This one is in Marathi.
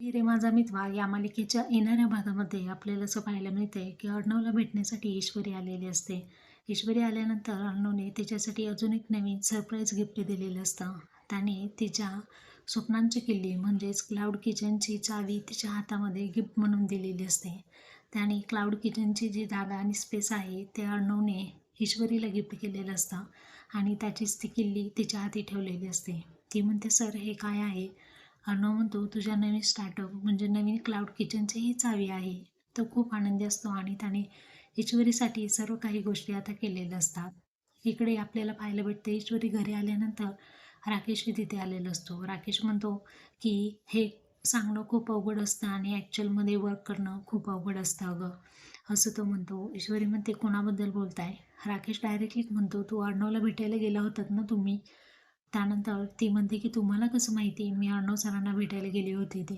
रे माझा मित्वा या मालिकेच्या येणाऱ्या भागामध्ये आपल्याला असं पाहायला मिळते की अर्णवला भेटण्यासाठी ईश्वरी आलेली असते. ईश्वरी आल्यानंतर अर्णवने तिच्यासाठी अजून एक नवीन सरप्राईज गिफ्ट दिलेलं असतं. त्याने तिच्या स्वप्नांची किल्ली म्हणजेच क्लाउड किचनची चावी तिच्या हातामध्ये गिफ्ट म्हणून दिलेली असते. त्याने क्लाउड किचनची जी जागा आणि स्पेस आहे ते अर्णवने ईश्वरीला गिफ्ट केलेलं असतं आणि त्याचीच ती किल्ली तिच्या हाती ठेवलेली असते. ती म्हणते सर हे काय आहे? अर्णव म्हणतो तुझ्या नवीन स्टार्टअप म्हणजे नवीन क्लाउड किचनची ही चावी आहे. तो खूप आनंदी असतो आणि त्याने ईश्वरीसाठी सर्व काही गोष्टी आता केलेल्या असतात. इकडे आपल्याला पाहायला भेटते ईश्वरी घरी आल्यानंतर राकेशही तिथे आलेला असतो. राकेश म्हणतो की हे सांगणं खूप अवघड असतं आणि ॲक्च्युअलमध्ये वर्क करणं खूप अवघड असतं अगं. असं तो म्हणतो. ईश्वरी म्हणते कोणाबद्दल बोलताय? राकेश डायरेक्टली म्हणतो तू अर्णवला भेटायला गेला होतात ना तुम्ही? त्यानंतर ती म्हणते की तुम्हाला कसं माहिती? मी अर्णव सरांना भेटायला गेली होती ते